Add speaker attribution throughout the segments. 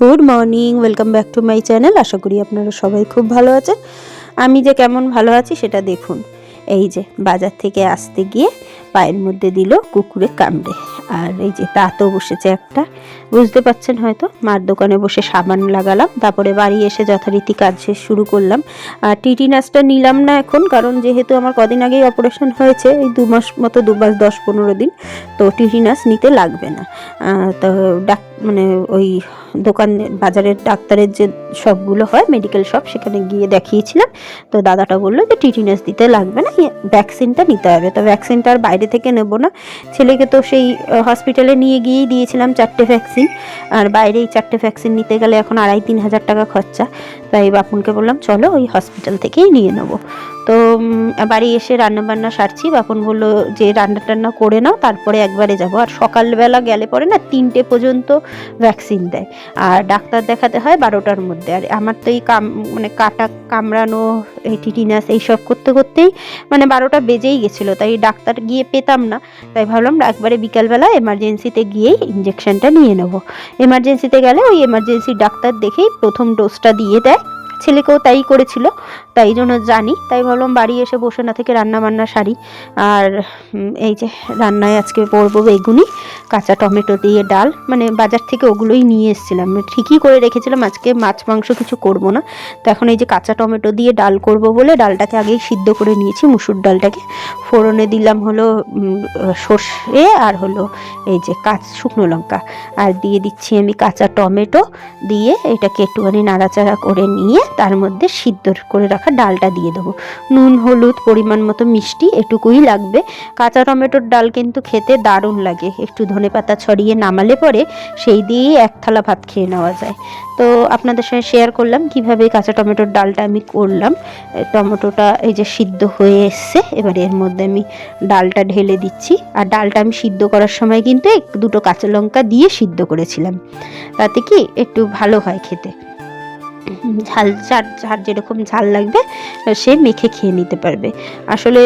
Speaker 1: Good morning welcome back to my channel আশা করি আপনারা সবাই খুব ভালো আছেন। আমি যে কেমন ভালো আছি সেটা দেখুন। এই যে বাজার থেকে আসতে গিয়ে পায়ের মধ্যে দিল কুকুরে কামড়ে। আর এই যে দাঁতও বসেছে একটা। বুঝতে পাচ্ছেন হয়তো? মার দোকানে বসে সাবান লাগালাম, তারপরে বাড়ি এসে যথারীতি কাজ শেষ শুরু করলাম। আর টিটি নাচটা নিলাম না এখন, কারণ যেহেতু আমার কদিন আগেই অপারেশন হয়েছে, এই দু মাস মতো, দু মাস দশ পনেরো দিন, তো টিটি নাচ নিতে লাগবে না। তো ডাক মানে ওই দোকান বাজারের ডাক্তারের যে শপগুলো হয় মেডিকেল শপ সেখানে গিয়ে দেখিয়েছিলাম। তো দাদাটা বলল যে টিটিনাস দিতে লাগবে না ভ্যাকসিনটা নিতে হবে। তো ভ্যাকসিনটা আর বাইরে থেকে নেব না। ছেলেকে তো সেই হসপিটালে নিয়ে গিয়েই দিয়েছিলাম চারটে ভ্যাকসিন আর বাইরে এই চারটে ভ্যাকসিন নিতে গেলে এখন আড়াই তিন হাজার টাকা খরচা। তাই বাপুনকে বললাম, চলো ওই হসপিটাল থেকেই নিয়ে নেব। তো বাড়ি এসে রান্না বান্না সারছি। বাপন বলল যে রান্না টান্না করে নাও, তারপরে একবারে যাব। আর সকালবেলা গেলে পরে না, তিনটে পর্যন্ত ভ্যাকসিন দেয়। আর ডাক্তার দেখাতে হয় বারোটার মধ্যে। আর আমার তো এই কাম মানে কাটা, কামড়ানো, এই টিটিনাস, এইসব করতে করতেই মানে বারোটা বেজেই গেছিল। তাই ডাক্তার গিয়ে পেতাম না। তাই ভাবলাম একবারে বিকালবেলা এমার্জেন্সিতে গিয়েই ইঞ্জেকশনটা নিয়ে নেব। এমার্জেন্সিতে গেলে ওই এমার্জেন্সি ডাক্তার দেখেই প্রথম ডোজটা দিয়ে দেয়। ছেলেকেও তাই করেছিল, তাই জন্য জানি। তাই ভাবলাম বাড়ি এসে বসে না থেকে রান্না বান্না সারি। আর এই যে রান্নায় আজকে করব বেগুনি, কাঁচা টমেটো দিয়ে ডাল। মানে বাজার থেকে ওগুলোই নিয়ে এসেছিলাম। ঠিকই করে রেখেছিলাম, আজকে মাছ মাংস কিছু করব না। তো এখন এই যে কাঁচা টমেটো দিয়ে ডাল করব বলে ডালটাকে আগেই সিদ্ধ করে নিয়েছি, মুসুর ডালটাকে। ফোড়নে দিলাম হলো সর্ষে আর হলো এই যে কাঁচ, শুকনো লঙ্কা। আর দিয়ে দিচ্ছি আমি কাঁচা টমেটো দিয়ে এটাকে একটুখানি নাড়াচাড়া করে নিয়ে তার মধ্যে সিদ্ধ করে রাখা ডালটা দিয়ে দেবো। নুন, হলুদ, পরিমাণ মতো মিষ্টি এটুকুই লাগবে। কাঁচা টমেটোর ডাল কিন্তু খেতে দারুণ লাগে। একটু ধনে পাতা ছড়িয়ে নামালে পরে সেই দিয়েই এক থালা ভাত খেয়ে নেওয়া যায়। তো আপনাদের সঙ্গে শেয়ার করলাম কীভাবে কাঁচা টমেটোর ডালটা আমি করলাম। টমেটোটা এই যে সিদ্ধ হয়ে এসছে, এবার এর মধ্যে আমি ডালটা ঢেলে দিচ্ছি। আর ডালটা আমি সিদ্ধ করার সময় কিন্তু এক দুটো কাঁচা লঙ্কা দিয়ে সিদ্ধ করেছিলাম। তাতে কি একটু ভালো হয় খেতে। ঝাল, যার যার যেরকম ঝাল লাগবে, সে মেখে খেয়ে নিতে পারবে। আসলে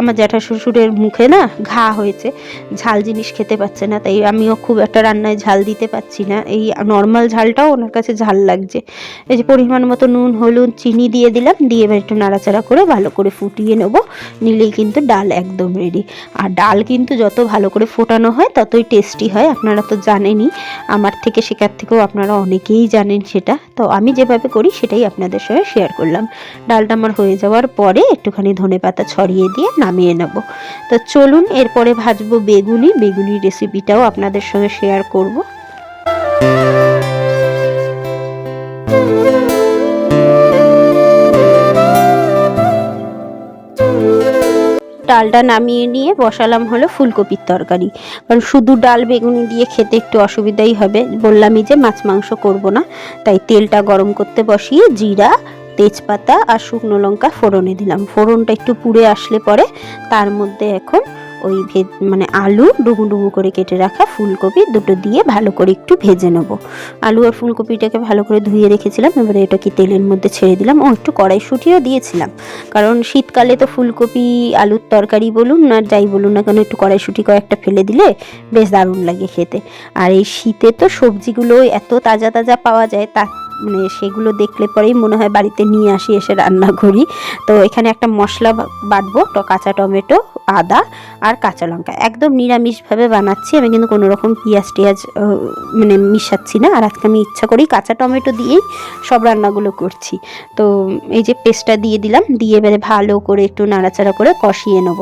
Speaker 1: আমার জ্যাঠা শ্বশুরের মুখে না ঘা হয়েছে, ঝাল জিনিস খেতে পাচ্ছে না, তাই আমিও খুব একটা রান্নায় ঝাল দিতে পারছি না। এই নর্মাল ঝালটাও ওনার কাছে ঝাল লাগছে। এই যে পরিমাণ মতো নুন, হলুদ, চিনি দিয়ে দিলাম, দিয়ে একটু নাড়াচাড়া করে ভালো করে ফুটিয়ে নেব। নিলেই কিন্তু ডাল একদম রেডি আর ডাল কিন্তু যত ভালো করে ফোটানো হয়, ততই টেস্টি হয়, আপনারা তো জানেনই। আমার থেকে, শেখার থেকেও আপনারা অনেকেই জানেন সেটা। তো আমি যেভাবে করি সেটাই আপনাদের সঙ্গে শেয়ার করলাম। ডালটা আমার হয়ে যাওয়ার পরে একটুখানি ধনে পাতা ছড়িয়ে দিয়ে নামিয়ে নেব। তো চলুন, এরপরে ভাজবো বেগুনি। বেগুনি রেসিপিটাও আপনাদের সঙ্গে শেয়ার করব। ডালটা নামিয়ে নিয়ে বসালাম হলো ফুলকপির তরকারি। কারণ শুধু ডাল বেগুনি দিয়ে খেতে একটু অসুবিধাই হবে। বললামই যে মাছ মাংস করব না। তাই তেলটা গরম করতে বসিয়ে জিরা, তেজপাতা আর শুকনো লঙ্কা ফোড়নে দিলাম। ফোড়নটা একটু পুড়ে আসলে পরে তার মধ্যে এখন ওই ভে মানে আলু ডুমু ডুমু করে কেটে রাখা ফুলকপি দুটো দিয়ে ভালো করে একটু ভেজে নেব। আলু আর ফুলকপিটাকে ভালো করে ধুয়ে রেখেছিলাম, এবারে এটাকে তেলের মধ্যে ছেড়ে দিলাম। ও, একটু কড়াইশুঁটিও দিয়েছিলাম। কারণ শীতকালে তো ফুলকপি, আলুর তরকারি বলুন না, যাই বলুন না কেন, একটু কড়াইশুঁটি কয়েকটা ফেলে দিলে বেশ দারুণ লাগে খেতে। আর এই শীতে তো সবজিগুলো এত তাজা তাজা পাওয়া যায় তা মানে সেগুলো দেখলে পরেই মনে হয় বাড়িতে নিয়ে আসি, এসে রান্না করি। তো এখানে একটা মশলা বাটবো তো কাঁচা টমেটো, আদা আর কাঁচা লঙ্কা। একদম নিরামিষভাবে বানাচ্ছি। আমি কিন্তু কোনো রকম পেঁয়াজ টিয়াজ মানে মিশাচ্ছি না। আর আজকে আমি ইচ্ছা করেই কাঁচা টমেটো দিয়েই সব রান্নাগুলো করছি। তো এই যে পেস্টটা দিয়ে দিলাম, দিয়ে এবারে ভালো করে একটু নাড়াচাড়া করে কষিয়ে নেব।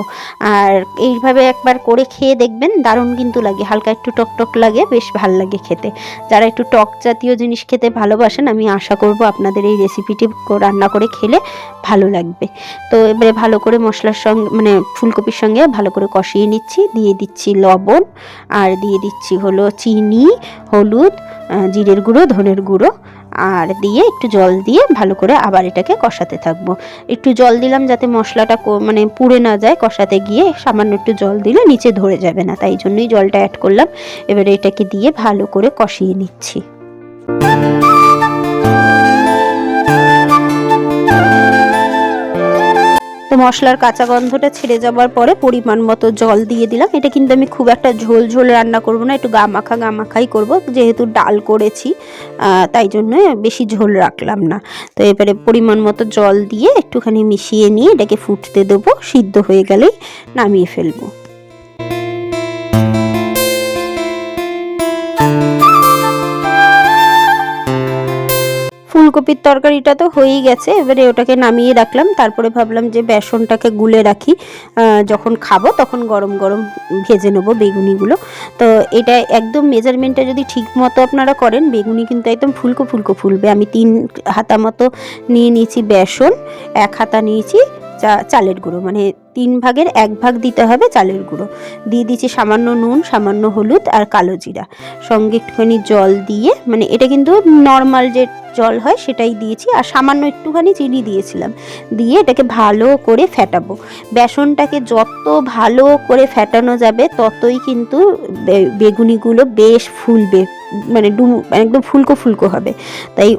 Speaker 1: আর এইভাবে একবার করে খেয়ে দেখবেন, দারুণ কিন্তু লাগে। হালকা একটু টক টক লাগে, বেশ ভালো লাগে খেতে। যারা একটু টক জাতীয় জিনিস খেতে ভালোবাসেন আমি আশা করব আপনাদের এই রেসিপিটি রান্না করে খেলে ভালো লাগবে। তো এবারে ভালো করে মশলার সঙ্গে মানে ফুলকপির সঙ্গে ভালো করে কষিয়ে নিচ্ছি। দিয়ে দিচ্ছি লবণ, আর দিয়ে দিচ্ছি হলো চিনি, হলুদ জিরের গুঁড়ো, ধনের গুঁড়ো, আর দিয়ে একটু জল দিয়ে ভালো করে আবার এটাকে কষাতে থাকব। একটু জল দিলাম যাতে মশলাটা মানে পুড়ে না যায়, কষাতে গিয়ে সামান্য একটু জল দিলে নিচে ধরে যাবে না, তাই জন্যই জলটা অ্যাড করলাম। এবারে এটাকে দিয়ে ভালো করে কষিয়ে নিচ্ছি। তো মশলার কাঁচা গন্ধটা ছেড়ে যাওয়ার পরে পরিমাণ মতো জল দিয়ে দিলাম। এটা কিন্তু আমি খুব একটা ঝোল ঝোল রান্না করব না, একটু গামাখা গামাখাই করব। যেহেতু ডাল করেছি তাই জন্য বেশি ঝোল রাখলাম না। তো এবারে পরিমাণ মতো জল দিয়ে একটুখানি মিশিয়ে নিয়ে এটাকে ফুটতে দেবো। সিদ্ধ হয়ে গেলেই নামিয়ে ফেলব। ফুলকপির তরকারিটা তো হয়েই গেছে, এবারে ওটাকে নামিয়ে রাখলাম, তারপরে ভাবলাম যে বেসনটাকে গুলে রাখি যখন খাব তখন গরম গরম ভেজে নেব বেগুনিগুলো। তো এটা একদম মেজারমেন্টটা যদি ঠিক মতো আপনারা করেন, বেগুনি কিন্তু একদম ফুলকো ফুলকো ফুলবে। আমি তিন হাতা মতো নিয়ে নিয়েছি বেসন, এক হাতা নিয়েছি চালের গুঁড়ো মানে তিন ভাগের এক ভাগ দিতে হবে চালের গুঁড়ো। দিয়ে দিয়েছি সামান্য নুন, সামান্য হলুদ আর কালো জিরা। সঙ্গে একটুখানি জল দিয়ে মানে এটা কিন্তু নর্মাল যে জল হয় সেটাই দিয়েছি। আর সামান্য একটুখানি চিনি দিয়েছিলাম। দিয়ে এটাকে ভালো করে ফেটাবো। বেসনটাকে যত ভালো করে ফেটানো যাবে, ততই কিন্তু বেগুনিগুলো বেশ ফুলবে। মানে ডুম, একদম ফুলকো ফুলকো হবে। তাই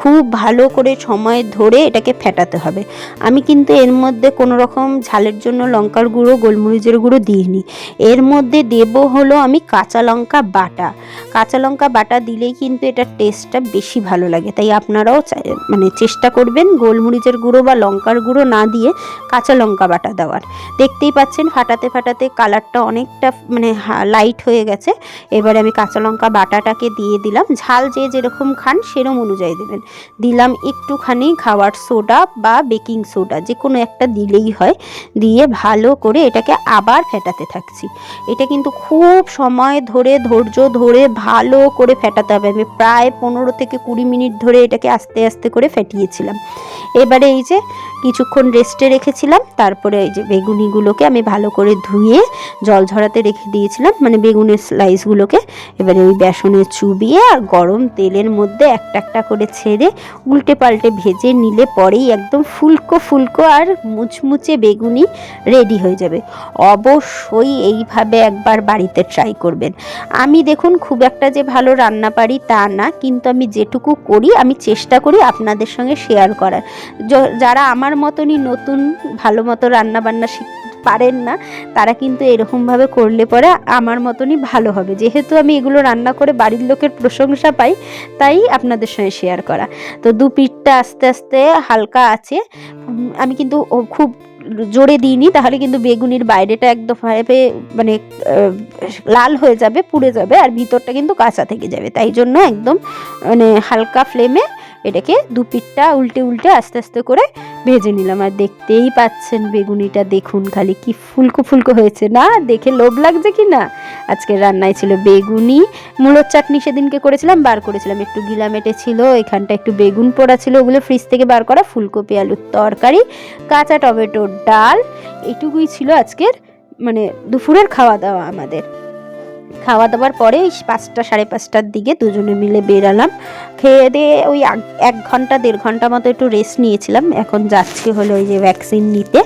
Speaker 1: খুব ভালো করে সময় ধরে এটাকে ফেটাতে হবে। আমি কিন্তু এর মধ্যে কোনো রকম ঝালের জন্য লঙ্কার গুঁড়ো, গোলমরিচের গুঁড়ো দিইনি। এর মধ্যে দেব হলো আমি কাঁচা লঙ্কা বাটা। কাঁচা লঙ্কা বাটা দিলেই কিন্তু এটার টেস্টটা বেশি ভালো লাগে। তাই আপনারাও মানে চেষ্টা করবেন গোলমরিচের গুঁড়ো বা লঙ্কার গুঁড়ো না দিয়ে কাঁচা লঙ্কা বাটা দেওয়ার। দেখতেই পাচ্ছেন ফাটাতে ফাটাতে কালারটা অনেকটা মানে লাইট হয়ে গেছে। এবারে আমি কাঁচা লঙ্কা বাটাটাকে দিয়ে দিলাম। ঝাল যে যেরকম খান সেরম অনুযায়ী দেবেন। দিলাম একটুখানি খাওয়ার সোডা বা বেকিং সোডা, যে কোনো একটা দিলেই হয়। দিয়ে ভালো করে এটাকে আবার ফেটাতে থাকছি। এটা কিন্তু খুব সময় ধরে, ধৈর্য ধরে ভালো করে ফেটাতে হবে। আমি প্রায় পনেরো থেকে কুড়ি মিনিট ধরে এটাকে আস্তে আস্তে করে ফেটিয়েছিলাম। এবারে এই যে কিছুক্ষণ রেস্টে রেখেছিলাম। তারপরে এই যে বেগুনিগুলোকে আমি ভালো করে ধুয়ে জল ঝরাতে রেখে দিয়েছিলাম। মানে বেগুনের স্লাইসগুলোকে এবারে ওই বেসনে চুবিয়ে আর গরম তেলের মধ্যে একটা একটা করে ছেড়ে উল্টে পাল্টে ভেজে নিলে পরেই একদম ফুলকো ফুলকো আর মুচমুচে বেগুনি রেডি হয়ে যাবে। অবশ্যই এইভাবে একবার বাড়িতে ট্রাই করবেন। আমি দেখুন খুব একটা যে ভালো রান্না পারি তা না, কিন্তু আমি যেটুকু করি, আমি চেষ্টা করি আপনাদের সঙ্গে শেয়ার করার। যারা আমার মতনই নতুন, ভালো মতো রান্না বান্না শিখ পারেন না, তারা কিন্তু এরকমভাবে করলে পরে আমার মতনই ভালো হবে। যেহেতু আমি এগুলো রান্না করে বাড়ির লোকের প্রশংসা পাই, তাই আপনাদের সঙ্গে শেয়ার করা। তো দু পিঠটা আস্তে আস্তে হালকা আছে। আমি কিন্তু খুব জোরে দিইনি, তাহলে কিন্তু বেগুনির বাইরেটা একদম ভাবে মানে লাল হয়ে যাবে, পুড়ে যাবে, আর ভিতরটা কিন্তু কাঁচা থেকে যাবে। তাই জন্য একদম মানে হালকা ফ্লেমে এটাকে দু পিঠটা উল্টে উল্টে আস্তে আস্তে করে ভেজে নিলাম। আর দেখতেই পাচ্ছেন বেগুনিটা, দেখুন খালি কি ফুলকো ফুলকো হয়েছে না? দেখে লোভ লাগছে কি না? আজকে রান্নায় ছিল বেগুনি, মূলোর চাটনি সেদিনকে করেছিলাম, বার করেছিলাম। একটু গিলামেটে ছিল, এখানটা একটু বেগুন পোড়া ছিল, ওগুলো ফ্রিজ থেকে বার করা ফুলকপি আলুর তরকারি, কাঁচা টমেটোর ডাল, এটুকুই ছিল আজকের মানে দুপুরের খাওয়া দাওয়া আমাদের। খাওয়া দাওয়ার পরে ওই পাঁচটা, সাড়ে পাঁচটার দিকে দুজনে মিলে বেরালাম। খেয়ে দিয়ে ওই এক ঘণ্টা, দেড় ঘণ্টা মতো একটু রেস্ট নিয়েছিলাম। এখন যাচ্ছি হলো ওই যে ভ্যাকসিন নিতে।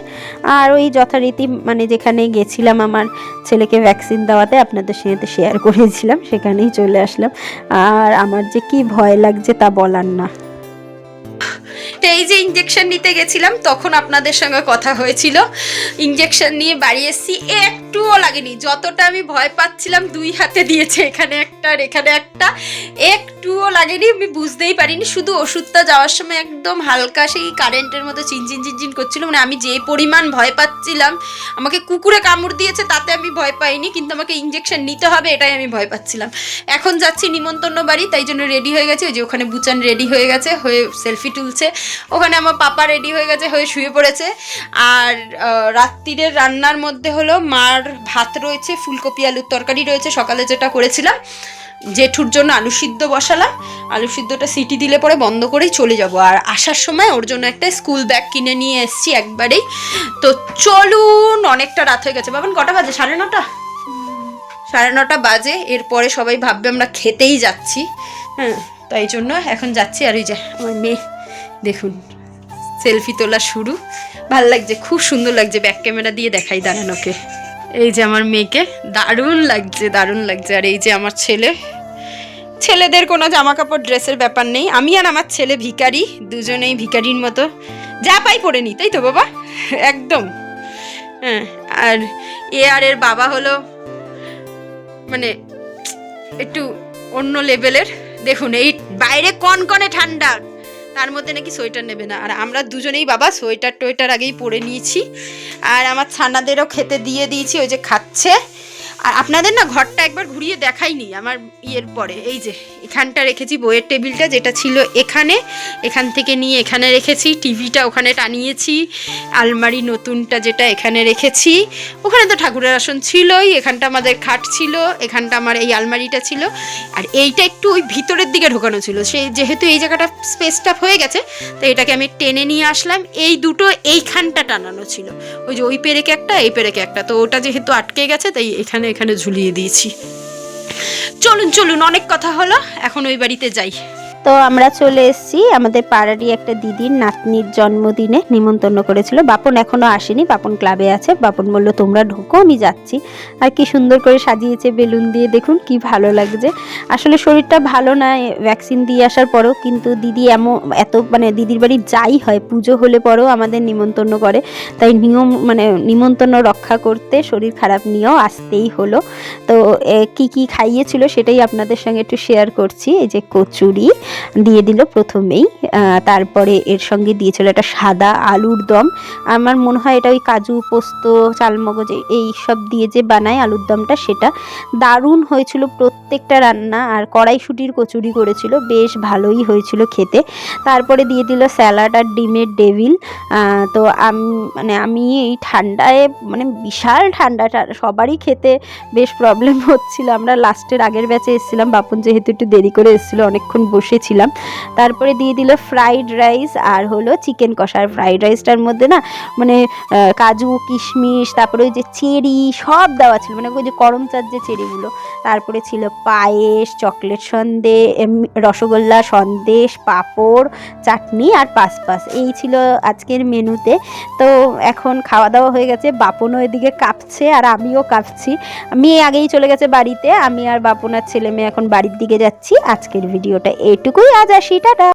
Speaker 1: আর ওই যথারীতি মানে যেখানে গেছিলাম আমার ছেলেকে ভ্যাকসিন দেওয়াতে, আপনাদের সাথে শেয়ার করেছিলাম, সেখানেই চলে আসলাম। আর আমার যে কি ভয় লাগছে তা বলার না।
Speaker 2: তো এই যে ইঞ্জেকশন নিতে গেছিলাম, তখন আপনাদের সঙ্গে কথা হয়েছিল। ইঞ্জেকশন নিয়ে বাড়ি এসেছি, একটুও লাগেনি। যতটা আমি ভয় পাচ্ছিলাম, দুই হাতে দিয়েছে এখানে একটা আর এখানে একটা। একটুও লাগেনি, আমি বুঝতেই পারিনি। শুধু ওষুধটা যাওয়ার সময় একদম হালকা সেই কারেন্টের মতো চিনচিন চিনচিন করছিল। মানে আমি যে পরিমাণ ভয় পাচ্ছিলাম, আমাকে কুকুরে কামড় দিয়েছে, তাতে আমি ভয় পাইনি, কিন্তু আমাকে ইঞ্জেকশন নিতে হবে, এটাই আমি ভয় পাচ্ছিলাম। এখন যাচ্ছি নিমন্ত্রণ বাড়ি, তাই জন্য রেডি হয়ে গেছে। ওই যে ওখানে বুচান রেডি হয়ে গেছে, হয়ে সেলফি তুলছে। ওখানে আমার পাপা রেডি হয়ে গেছে, হয়ে শুয়ে পড়েছে। আর রাত্রিরের রান্নার মধ্যে হলো মার ভাত রয়েছে, ফুলকপি, আলুর তরকারি রয়েছে, সকালে যেটা করেছিলাম, জেঠুর জন্য আলু সিদ্ধ বসালাম। আলু সিদ্ধটা সিটি দিলে পরে বন্ধ করেই চলে যাব। আর আসার সময় ওর জন্য একটা স্কুল ব্যাগ কিনে নিয়ে এসেছি একবারেই। তো চলুন, অনেকটা রাত হয়ে গেছে। বাবান, কটা বাজে? সাড়ে নটা? সাড়ে নটা বাজে, এরপরে সবাই ভাববে আমরা খেতেই যাচ্ছি। হ্যাঁ তাই জন্য এখন যাচ্ছি। আর ওই যে আমার মেয়ে দেখুন সেলফি তোলা শুরু। ভালো লাগছে, খুব সুন্দর লাগছে ব্যাক ক্যামেরা দিয়ে দেখাই দাঁড়ানোকে। এই যে আমার মেয়েকে, দারুণ লাগছে দারুণ লাগছে। আর এই যে আমার ছেলে, ছেলেদের কোনো জামা কাপড় ড্রেসের ব্যাপার নেই। আমি আর আমার ছেলে ভিখারি, দুজনেই ভিখারির মতো। যা পাই পরে নি, তাই তো বাবা? একদম। হ্যাঁ আর এ আর এর বাবা হলো মানে একটু অন্য লেভেলের দেখুন, এই বাইরে কনকনে ঠান্ডা। তার মধ্যে নাকি সোয়েটার নেবে না। আর আমরা দুজনেই বাবা সোয়েটার টোয়েটার আগেই পরে নিয়েছি। আর আমার ছানাদেরও খেতে দিয়ে দিয়েছি, ওই যে খাচ্ছে। আর আপনাদের না ঘরটা একবার ঘুরিয়ে দেখাইনি আমার ইয়ের পরে। এই যে, এখানটা রেখেছি, বইয়ের টেবিলটা যেটা ছিল এখানে। এখান থেকে নিয়ে এখানে রেখেছি, টিভিটা ওখানে টানিয়েছি, আলমারি নতুনটা যেটা এখানে রেখেছি। ওখানে তো ঠাকুরের আসন ছিলই, এখানটা আমাদের খাট ছিল, এখানটা আমার এই আলমারিটা ছিল। আর এইটা একটু ওই ভিতরের দিকে ঢোকানো ছিল। সে যেহেতু এই জায়গাটা স্পেসটা হয়ে গেছে তো এটাকে আমি টেনে নিয়ে আসলাম। এই দুটো এইখানটা টানানো ছিল। ওই যে ওই পেরেকে একটা, এই পেরেকে একটা। তো ওটা যেহেতু আটকে গেছে, তাই এখানে এখানে এখানে ঝুলিয়ে দিয়েছি। চলুন চলুন অনেক কথা হলো। এখন ওই বাড়িতে যাই।
Speaker 1: তো আমরা চলে এসেছি। আমাদের পাড়ারই একটা দিদির নাতনির জন্মদিনে নিমন্ত্রণ করেছিল। বাপন এখনও আসেনি, বাপন ক্লাবে আছে। বাপন বলল, তোমরা ঢোকো, আমি যাচ্ছি। আর কি সুন্দর করে সাজিয়েছে বেলুন দিয়ে। দেখুন কি ভালো লাগছে। আসলে শরীরটা ভালো না ভ্যাকসিন দিয়ে আসার পরও কিন্তু দিদি এমন, এত মানে দিদির বাড়ি যাই হয়, পুজো হলে পরেও আমাদের নিমন্ত্রণ করে। তাই নিয়ম মানে নিমন্ত্রণ রক্ষা করতে শরীর খারাপ নিয়েও আসতেই হলো। তো কি কি খাইয়েছিল সেটাই আপনাদের সঙ্গে একটু শেয়ার করছি। এই যে কচুরি দিয়ে দিল প্রথমেই। তারপরে এর সঙ্গে দিয়েছিল একটা সাদা আলুর দম। আমার মনে হয় এটা ওই কাজু, পোস্ত, চালমগজ এই- সব দিয়ে যে বানায় আলুর দমটা সেটা। দারুণ হয়েছিল প্রত্যেকটা রান্না আর কড়াইশুটির কচুরি করেছিল, বেশ ভালোই হয়েছিল খেতে। তারপরে দিয়ে দিল স্যালাড আর ডিমের ডেভিল। তো আমি মানে আমি এই ঠান্ডায় মানে বিশাল ঠান্ডাটা সবারই খেতে বেশ প্রবলেম হচ্ছিল। আমরা লাস্টের আগের ব্যাচে এসেছিলাম, বাপন যেহেতু একটু দেরি করে এসেছিল, অনেকক্ষণ বসেছিলাম তারপরে দিয়ে দিল ফ্রাইড রাইস আর হলো চিকেন কষা। আর ফ্রাইড রাইসটার মধ্যে না মানে কাজু, কিশমিশ, তারপরে ওই যে চেরি সব দেওয়া ছিল। মানে ওই যে করমচার যে চেরিগুলো তারপরে ছিল পায়েস, চকলেট সন্দেশ রসগোল্লা সন্দেশ, পাঁপড়, চাটনি আর পাসপাস এই ছিল আজকের মেনুতে। তো এখন খাওয়া দাওয়া হয়ে গেছে। বাপনও এদিকে কাঁপছে আর আমিও কাঁপছি। মেয়ে আগেই চলে গেছে বাড়িতে। আমি আর বাপন আর ছেলে মেয়ে এখন বাড়ির দিকে যাচ্ছি। আজকের ভিডিওটা এটুকুই আজ আসি। টাটা।